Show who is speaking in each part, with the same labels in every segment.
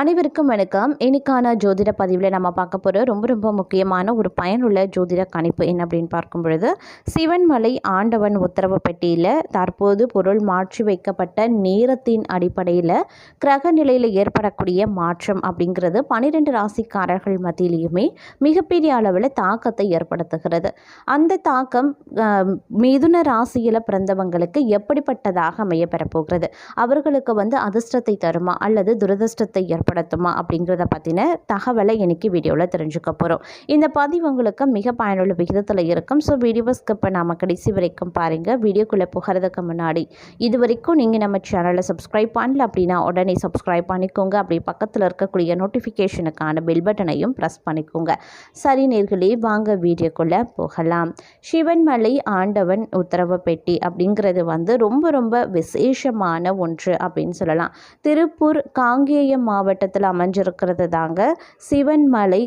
Speaker 1: அனைவருக்கும் வணக்கம். இன்னைக்கான ஜோதிட பதிவில் நம்ம பார்க்க போகிற ரொம்ப ரொம்ப முக்கியமான ஒரு பயனுள்ள ஜோதிட கணிப்பு என்ன அப்படின்னு பார்க்கும் பொழுது சிவன்மலை ஆண்டவன் உத்தரவு பெட்டியில் தற்போது பொருள் மாற்றி வைக்கப்பட்ட நேரத்தின் அடிப்படையில் கிரக நிலையில் ஏற்படக்கூடிய மாற்றம் அப்படிங்கிறது பன்னிரெண்டு ராசிக்காரர்கள் மத்தியிலையுமே மிகப்பெரிய அளவில் தாக்கத்தை ஏற்படுத்துகிறது. அந்த தாக்கம் மிதுன ராசியில் பிறந்தவங்களுக்கு எப்படிப்பட்டதாக அமைய பெறப்போகிறது அவர்களுக்கு வந்து அதிர்ஷ்டத்தை தருமா? அல்லது துரதிர்ஷ்டத்தை ஏற்படுத்துமா? அப்படிங்கிறத பற்றின தகவலை இன்னைக்கு வீடியோவில் தெரிஞ்சுக்க போகிறோம் இந்த பதிவு உங்களுக்கு மிக பயனுள்ள விகிதத்தில் இருக்கும். ஸோ வீடியோவை ஸ்கிப் பண்ணாமல் கடைசி வரைக்கும் பாருங்கள் வீடியோக்குள்ளே போகிறதுக்கு முன்னாடி இது வரைக்கும் நீங்கள் நம்ம சேனலை சப்ஸ்கிரைப் பண்ணல அப்படின்னா உடனே சப்ஸ்கிரைப் பண்ணிக்கோங்க. அப்படி பக்கத்தில் இருக்கக்கூடிய நோட்டிஃபிகேஷனுக்கான பெல் பட்டனையும் ப்ரெஸ் பண்ணிக்கோங்க. சரி நேர்களே வாங்க வீடியோக்குள்ளே போகலாம். சிவன்மலை ஆண்டவன் உத்தரவு பெட்டி அப்படிங்கிறது வந்து ரொம்ப ரொம்ப விசேஷமான ஒன்று அப்படின்னு சொல்லலாம். திருப்பூர் காங்கேயம் மாவட்டம் மாவட்டத்தில் அமைஞ்சிருக்கிறது தாங்க. சிவன்மலை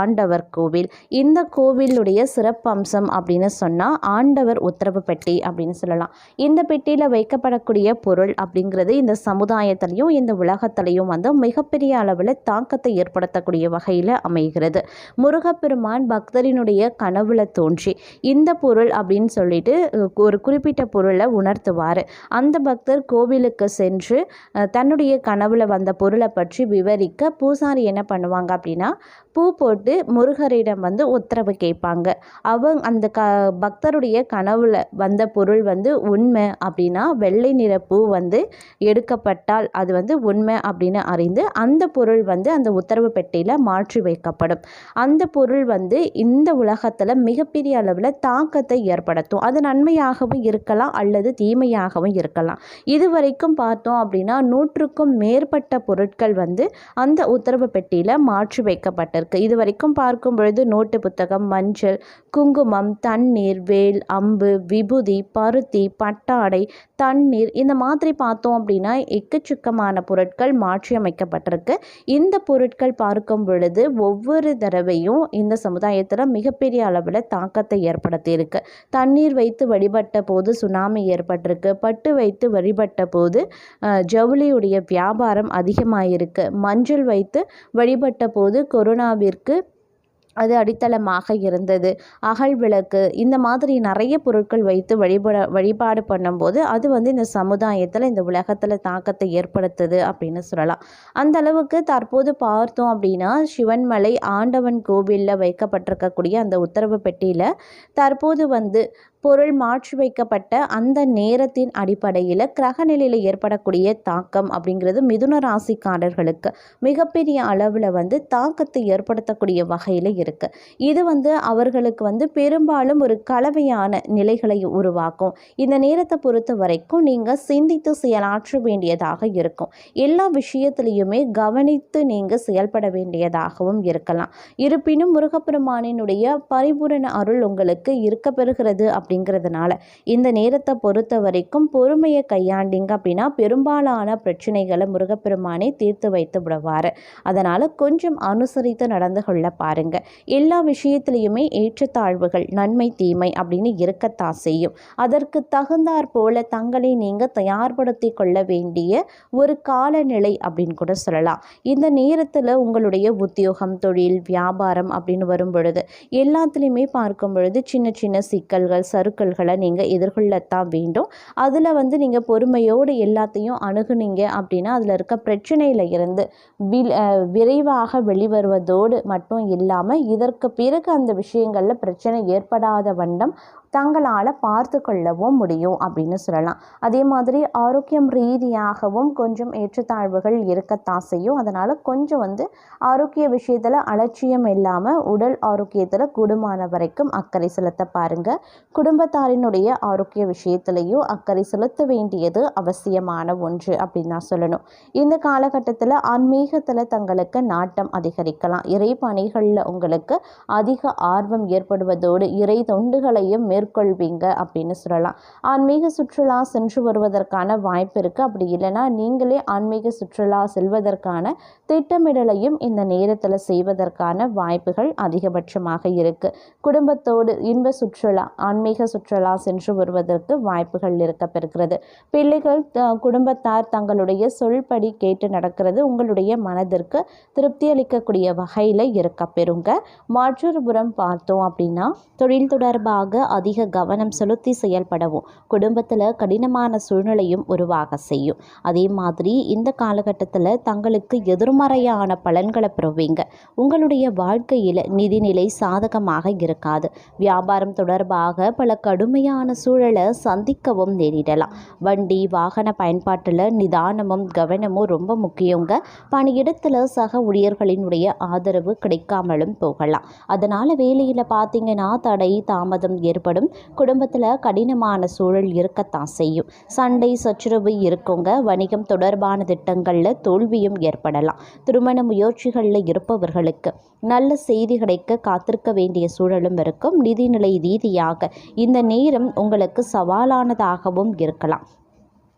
Speaker 1: ஆண்டவர் கோவில். இந்த கோவிலுடைய சிறப்பம்சம் அப்படின்னு சொன்னால் ஆண்டவர் உத்தரவு பெட்டி அப்படின்னு சொல்லலாம். இந்த பெட்டியில் வைக்கப்படக்கூடிய பொருள் அப்படிங்கிறது இந்த சமுதாயத்திலையும் இந்த உலகத்திலையும் வந்து மிகப்பெரிய அளவில் தாக்கத்தை ஏற்படுத்தக்கூடிய வகையில் அமைகிறது. முருகப்பெருமான் பக்தரினுடைய கனவுல தோன்றி இந்த பொருள் அப்படின்னு சொல்லிட்டு ஒரு குறிப்பிட்ட பொருளை உணர்த்துவார். அந்த பக்தர் கோவிலுக்கு சென்று தன்னுடைய கனவுல வந்த பொருளை பற்றி விவரிக்க பூசாரி என்ன பண்ணுவாங்க அப்படின்னா பூ போட்டு முருகரிடம் வந்து உத்தரவு கேட்பாங்க. அவங்க அந்த க பக்தருடைய கனவுல வந்த பொருள் வந்து உண்மை அப்படின்னா வெள்ளை நிற பூ வந்து எடுக்கப்பட்டால் அது வந்து உண்மை அப்படின்னு அறிந்து அந்த பொருள் வந்து அந்த உத்தரவு பெட்டியில் மாற்றி வைக்கப்படும். அந்த பொருள் வந்து இந்த உலகத்தில் மிகப்பெரிய அளவில் தாக்கத்தை ஏற்படுத்தும். அது நன்மையாகவும் இருக்கலாம் அல்லது தீமையாகவும் இருக்கலாம். இதுவரைக்கும் பார்த்தோம் அப்படின்னா நூற்றுக்கும் மேற்பட்ட பொருட்கள் வந்து அந்த உத்தரவு பெட்டியில் மாற்றி வைக்கப்பட்டிருக்கு. இது வரைக்கும் பார்க்கும் பொழுது நோட்டு புத்தகம் மஞ்சள் குங்குமம் தண்ணீர் வேல் அம்பு விபூதி பருத்தி பட்டாடை தண்ணீர் இந்த மாதிரி பார்த்தோம் அப்படின்னா எக்கச்சக்கமான பொருட்கள் மாற்றி அமைக்கப்பட்டிருக்கு. இந்த பொருட்கள் பார்க்கும் பொழுது ஒவ்வொரு தடவையும் இந்த சமுதாயத்தில் மிகப்பெரிய அளவில் தாக்கத்தை ஏற்படுத்தியிருக்கு. தண்ணீர் வைத்து வழிபட்ட போது சுனாமி ஏற்பட்டிருக்கு. பட்டு வைத்து வழிபட்ட போது ஜவுளியுடைய வியாபாரம் அதிகமாயிருக்கு. மஞ்சள் வைத்து வழிபட்ட போது கொரோனாவிற்கு அது அடித்தளமாக இருந்தது. அகல் விளக்கு இந்த மாதிரி நிறைய பொருட்கள் வைத்து வழிபட வழிபாடு பண்ணும்போது அது வந்து இந்த சமுதாயத்தில் இந்த உலகத்தில் தாக்கத்தை ஏற்படுத்துது அப்படின்னு சொல்லலாம். அந்த அளவுக்கு தற்போது பார்த்தோம் அப்படின்னா சிவன்மலை ஆண்டவன் கோவிலில் வைக்கப்பட்டிருக்கக்கூடிய அந்த உத்தரவு பெட்டியில் தற்போது வந்து பொருள் மாற்றி வைக்கப்பட்ட அந்த நேரத்தின் அடிப்படையில் கிரக நிலையில் ஏற்படக்கூடிய தாக்கம் அப்படிங்கிறது மிதுன ராசிக்காரர்களுக்கு மிகப்பெரிய அளவில் வந்து தாக்கத்தை ஏற்படுத்தக்கூடிய வகையில் இருக்குது இது வந்து அவர்களுக்கு வந்து பெரும்பாலும் ஒரு கலவையான நிலைகளை உருவாக்கும். இந்த நேரத்தை பொறுத்த வரைக்கும் நீங்கள் சிந்தித்து செயலாற்ற வேண்டியதாக இருக்கும். எல்லா விஷயத்துலையுமே கவனித்து நீங்கள் செயல்பட வேண்டியதாகவும் இருக்கலாம். இருப்பினும் முருகப்பெருமானினுடைய பரிபூரண அருள் உங்களுக்கு இருக்க பெறுகிறது அப்படிங்கிறதுனால இந்த நேரத்தை பொறுத்த வரைக்கும் பொறுமையை கையாண்டிங்க அப்படின்னா பெரும்பாலான பிரச்சனைகளை முருகப்பெருமானே தீர்த்து வைத்து விடுவார். அதனால் கொஞ்சம் அனுசரித்து நடந்து கொள்ள பாருங்க. எல்லா விஷயத்திலையுமே ஏற்றத்தாழ்வுகள் நன்மை தீமை அப்படின்னு இருக்கத்தான் செய்யும். அதற்கு தகுந்தாற் போல தங்களை நீங்கள் தயார்படுத்தி கொள்ள வேண்டிய ஒரு காலநிலை அப்படின்னு கூட சொல்லலாம். இந்த நேரத்தில் உங்களுடைய உத்தியோகம் தொழில் வியாபாரம் அப்படின்னு வரும் பொழுது எல்லாத்துலேயுமே பார்க்கும் பொழுது சின்ன சின்ன சிக்கல்கள் சறுக்கல்களை நீங்கள் எதிர்கொள்ளத்தான் வேண்டும். அதில் வந்து நீங்கள் பொறுமையோடு எல்லாத்தையும் அணுகுனீங்க அப்படின்னா அதில் இருக்க பிரச்சனையில் இருந்து விரைவாக வெளிவருவதோடு மட்டும் இல்லாமல் இதற்கு பிறகு அந்த விஷயங்களில் பிரச்சனை ஏற்படாத வண்ணம் தங்களால் பார்த்து கொள்ளவும் முடியும் அப்படின்னு சொல்லலாம். அதே மாதிரி ஆரோக்கியம் ரீதியாகவும் கொஞ்சம் ஏற்றத்தாழ்வுகள் இருக்கத்தான் செய்யும். அதனால் கொஞ்சம் வந்து ஆரோக்கிய விஷயத்தில் அலட்சியம் இல்லாமல் உடல் ஆரோக்கியத்தில் கூடுமான வரைக்கும் அக்கறை செலுத்த பாருங்கள் குடும்பத்தாரினுடைய ஆரோக்கிய விஷயத்திலையும் அக்கறை செலுத்த வேண்டியது அவசியமான ஒன்று அப்படின்னு நான் சொல்லணும். இந்த காலகட்டத்தில் ஆன்மீகத்தில் தங்களுக்கு நாட்டம் அதிகரிக்கலாம். இறை பணிகளில் உங்களுக்கு அதிக ஆர்வம் ஏற்படுவதோடு இறை தொண்டுகளையும் மேற்கொள்வீங்க அப்படின்னு சொல்லலாம். ஆன்மீக சுற்றுலா சென்று வருவதற்கான வாய்ப்பு இருக்குது அப்படி இல்லைன்னா நீங்களே ஆன்மீக சுற்றுலா செல்வதற்கான திட்டமிடலையும் இந்த நேரத்தில் செய்வதற்கான வாய்ப்புகள் அதிகபட்சமாக இருக்குது குடும்பத்தோடு இன்ப சுற்றுலா ஆன்மீக சுற்றுலா சென்று வருவதற்கு வாய்ப்புகள் இருக்கப்பெறுகிறது. பிள்ளைகள் குடும்பத்தார் தங்களுடைய சொல்படி கேட்டு நடக்கிறது உங்களுடைய மனதிற்கு திருப்தி அளிக்கக்கூடிய வகையில் இருக்க பெறுங்க மற்றொரு புறம் பார்த்தோம் அப்படின்னா தொழில் தொடர்பாக அதிக கவனம் செலுத்தி செயல்படவும் குடும்பத்தில் கடினமான சூழ்நிலையும் உருவாக செய்யும். அதே மாதிரி இந்த காலகட்டத்தில் தங்களுக்கு எதிர்மறையான பலன்களை பெறுவீங்க. உங்களுடைய வாழ்க்கையில் நிதிநிலை சாதகமாக இருக்காது. வியாபாரம் தொடர்பாக பல கடுமையான சூழலை சந்திக்கவும் நேரிடலாம். வண்டி வாகன பயன்பாட்டில் நிதானமும் கவனமும் ரொம்ப முக்கியங்க. பணியிடத்தில் சக ஊழியர்களினுடைய ஆதரவு கிடைக்காமலும் போகலாம். அதனால் வேலையில் பார்த்தீங்கன்னா தடை தாமதம் ஏற்படும். குடும்பத்தில் கடினமான சூழல் இருக்கத்தான் செய்யும். சண்டை சச்சுரவு இருக்குங்க. வணிகம் தொடர்பான திட்டங்களில் தோல்வியும் ஏற்படலாம். திருமண முயற்சிகளில் இருப்பவர்களுக்கு நல்ல செய்தி கிடைக்க காத்திருக்க வேண்டிய சூழலும் இருக்கும். நிதிநிலை ரீதியாக இந்த நேரம் உங்களுக்கு சவாலானதாகவும் இருக்கலாம்.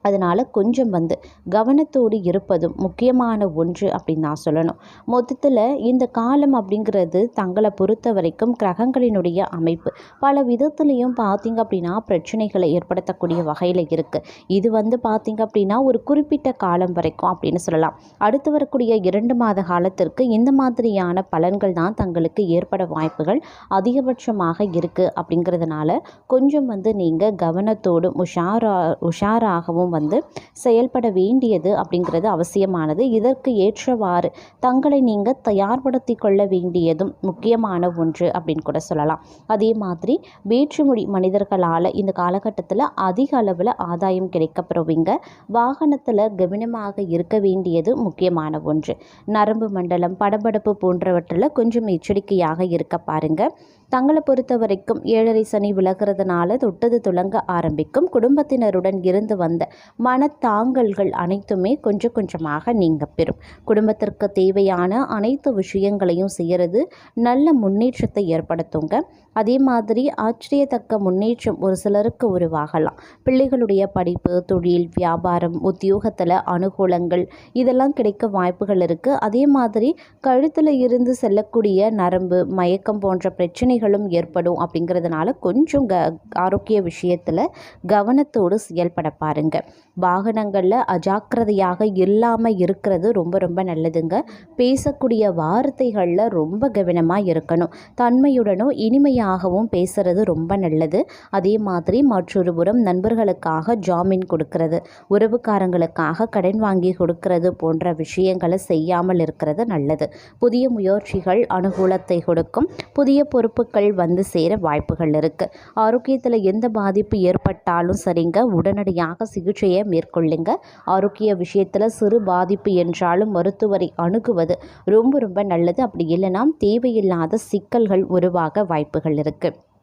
Speaker 1: அதனால் கொஞ்சம் வந்து கவனத்தோடு இருப்பதும் முக்கியமான ஒன்று அப்படின்னு நான் சொல்லணும். மொத்தத்தில் இந்த காலம் அப்படிங்கிறது தங்களை பொறுத்த வரைக்கும் கிரகங்களினுடைய அமைப்பு. பல விதத்துலேயும் பார்த்திங்க அப்படின்னா பிரச்சனைகளை ஏற்படுத்தக்கூடிய வகையில் இருக்குது இது வந்து பார்த்திங்க அப்படின்னா ஒரு குறிப்பிட்ட காலம் வரைக்கும் அப்படின்னு சொல்லலாம். அடுத்து வரக்கூடிய இரண்டு மாத காலத்திற்கு இந்த மாதிரியான பலன்கள் தான் தங்களுக்கு ஏற்பட வாய்ப்புகள் அதிகபட்சமாக இருக்குது அப்படிங்கிறதுனால கொஞ்சம் வந்து நீங்கள் கவனத்தோடும் உஷாரா உஷாராகவும் வந்து செயல்பட வேண்டியது அப்படிங்கிறது அவசியமானது. இதற்கு ஏற்றவாறு தங்களை நீங்கள் தயார்படுத்தி கொள்ள வேண்டியதும் முக்கியமான ஒன்று அப்படின்னு கூட சொல்லலாம். அதே மாதிரி வேற்றுமொழி மனிதர்களால் இந்த காலகட்டத்தில் அதிக அளவில் ஆதாயம் கிடைக்கப்பெறுவீங்க. வாகனத்தில் கவனமாக இருக்க வேண்டியது முக்கியமான ஒன்று. நரம்பு மண்டலம் படபடப்பு போன்றவற்றில் கொஞ்சம் எச்சரிக்கையாக இருக்க பாருங்கள் தங்களை பொறுத்த வரைக்கும் ஏழரை சனி விலகிறதுனால தொட்டது துளங்க ஆரம்பிக்கும். குடும்பத்தினருடன் இருந்து வந்த மனத்தாங்கல்கள் அனைத்துமே கொஞ்சம் கொஞ்சமாக நீங்க பெறும். குடும்பத்திற்கு தேவையான அனைத்து விஷயங்களையும் செய்கிறது நல்ல முன்னேற்றத்தை ஏற்படுத்துங்க. அதே மாதிரி ஆச்சரியத்தக்க முன்னேற்றம் ஒரு சிலருக்கு உருவாகலாம். பிள்ளைகளுடைய படிப்பு தொழில் வியாபாரம் உத்தியோகத்தில் அனுகூலங்கள் இதெல்லாம் கிடைக்க வாய்ப்புகள் இருக்குது அதே மாதிரி கழுத்தில் இருந்து செல்லக்கூடிய நரம்பு மயக்கம் போன்ற பிரச்சனைகளும் ஏற்படும் அப்படிங்கிறதுனால கொஞ்சம் க ஆரோக்கிய விஷயத்தில் கவனத்தோடு செயல்பட பாருங்கள் வாகனங்களில் அஜாக்கிரதையாக இல்லாமல் இருக்கிறது ரொம்ப ரொம்ப நல்லதுங்க. பேசக்கூடிய வார்த்தைகளில் ரொம்ப கவனமாக இருக்கணும். தன்மையுடனும் இனிமையாகவும் பேசுகிறது ரொம்ப நல்லது. அதே மாதிரி மற்றொரு புறம் நண்பர்களுக்காக ஜாமீன் கொடுக்கறது உறவுக்காரங்களுக்காக கடன் வாங்கி கொடுக்கறது போன்ற விஷயங்களை செய்யாமல் இருக்கிறது நல்லது. புதிய முயற்சிகள் அனுகூலத்தை கொடுக்கும். புதிய பொறுப்புகள் வந்து சேர வாய்ப்புகள் இருக்குது ஆரோக்கியத்தில் எந்த பாதிப்பு ஏற்பட்டாலும் சரிங்க. உடனடியாக சிகிச்சையை மேற்கொள்ளுங்க. ஆரோக்கிய விஷயத்தில் சிறு பாதிப்பு என்றாலும் மருத்துவரை அணுகுவது ரொம்ப ரொம்ப நல்லது. அப்படி இல்லைனா தேவையில்லாத சிக்கல்கள் உருவாக வாய்ப்புகள் இருக்குது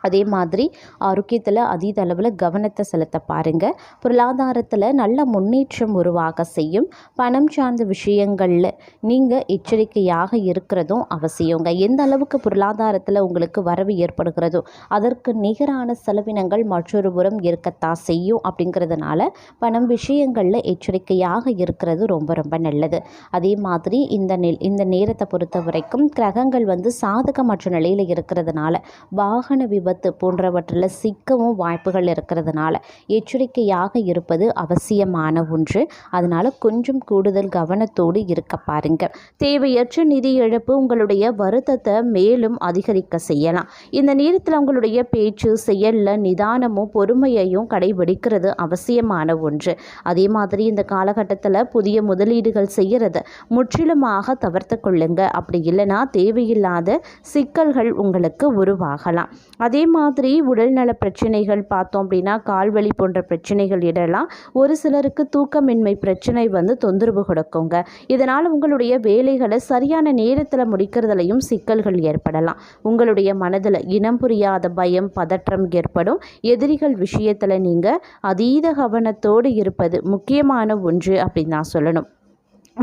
Speaker 1: அதே மாதிரி ஆரோக்கியத்தில் அதீத அளவில் கவனத்தை செலுத்த பாருங்கள் பொருளாதாரத்தில் நல்ல முன்னேற்றம் உருவாக செய்யும். பணம் சார்ந்த விஷயங்களில் நீங்கள் எச்சரிக்கையாக இருக்கிறதும் அவசியங்க எந்த அளவுக்கு பொருளாதாரத்தில் உங்களுக்கு வரவு ஏற்படுகிறதோ அதற்கு நிகரான செலவினங்கள் மற்றொரு புறம் இருக்கத்தான் செய்யும் அப்படிங்கிறதுனால பணம் விஷயங்களில் எச்சரிக்கையாக இருக்கிறது ரொம்ப ரொம்ப நல்லது. அதே மாதிரி இந்த நெல் இந்த நேரத்தை பொறுத்த வரைக்கும் கிரகங்கள் வந்து சாதகமற்ற நிலையில் இருக்கிறதுனால வாகன விபத்து விபத்து போன்றவற்றில் சிக்கவும் வாய்ப்புகள் இருக்கிறதுனால எச்சரிக்கையாக இருப்பது அவசியமான ஒன்று. அதனால் கொஞ்சம் கூடுதல் கவனத்தோடு இருக்க பாருங்க. தேவையற்ற நிதி இழப்பு உங்களுடைய வருத்தத்தை மேலும் அதிகரிக்க செய்யலாம். இந்த நேரத்தில் உங்களுடைய பேச்சு செயலில் நிதானமும் பொறுமையையும் கடைபிடிக்கிறது அவசியமான ஒன்று. அதே மாதிரி இந்த காலகட்டத்தில் புதிய முதலீடுகள் செய்கிறத முற்றிலுமாக தவிர்த்து கொள்ளுங்க. அப்படி இல்லைன்னா தேவையில்லாத சிக்கல்கள் உங்களுக்கு உருவாகலாம். அதே அதே மாதிரி உடல்நல பிரச்சனைகள் பார்த்தோம் அப்படின்னா கால்வலி போன்ற பிரச்சனைகள் இடலாம். ஒரு சிலருக்கு தூக்கமின்மை பிரச்சனை வந்து தொந்தரவு கொடுக்குங்க. இதனால் உங்களுடைய வேலைகளை சரியான நேரத்தில் முடிக்கிறதுலையும் சிக்கல்கள் ஏற்படலாம். உங்களுடைய மனதில் இனம் புரியாத பயம் பதற்றம் ஏற்படும். எதிரிகள் விஷயத்தில் நீங்கள் அதீத கவனத்தோடு இருப்பது முக்கியமான ஒன்று அப்படின்னு நான் சொல்லணும்.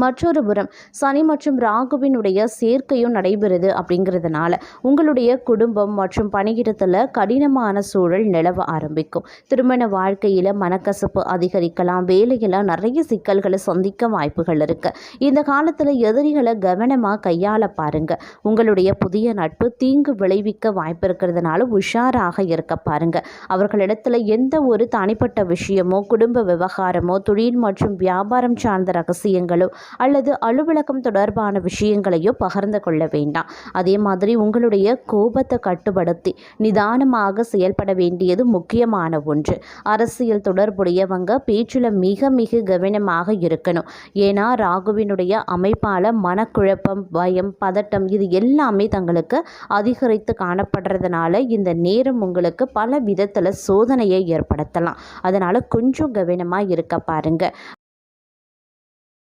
Speaker 1: மற்றொரு புறம் சனி மற்றும் ராகுவினுடைய சேர்க்கையும் நடைபெறுது அப்படிங்கிறதுனால உங்களுடைய குடும்பம் மற்றும் பணியிடத்தில் கடினமான சூழல் நிலவ ஆரம்பிக்கும். திருமண வாழ்க்கையில் மனக்கசப்பு அதிகரிக்கலாம் வேலையில் நிறைய சிக்கல்களை சந்திக்க வாய்ப்புகள் இருக்கு. இந்த காலத்தில் எதிரிகளை கவனமாக கையாள பாருங்க. உங்களுடைய புதிய நட்பு தீங்கு விளைவிக்க வாய்ப்பு இருக்கிறதுனால உஷாராக இருக்க பாருங்க. அவர்களிடத்தில் எந்த ஒரு தனிப்பட்ட விஷயமோ குடும்ப விவகாரமோ தொழில் மற்றும் வியாபாரம் சார்ந்த ரகசியங்களோ அல்லது அலுவலகம் தொடர்பான விஷயங்களையோ பகிர்ந்து கொள்ள வேண்டாம். அதே மாதிரி உங்களுடைய கோபத்தை கட்டுப்படுத்தி நிதானமாக செயல்பட வேண்டியது முக்கியமான ஒன்று. அரசியல் தொடர்புடையவங்க பேச்சில் மிக மிக கவனமாக இருக்கணும். ஏன்னா ராகுவினுடைய அமைப்பால் மனக்குழப்பம் பயம் பதட்டம் இது எல்லாமே தங்களுக்கு அதிகரித்து காணப்படுறதுனால இந்த நேரம் உங்களுக்கு பல விதத்தில் சோதனையை ஏற்படுத்தலாம். அதனால் கொஞ்சம் கவனமாக இருக்க பாருங்க.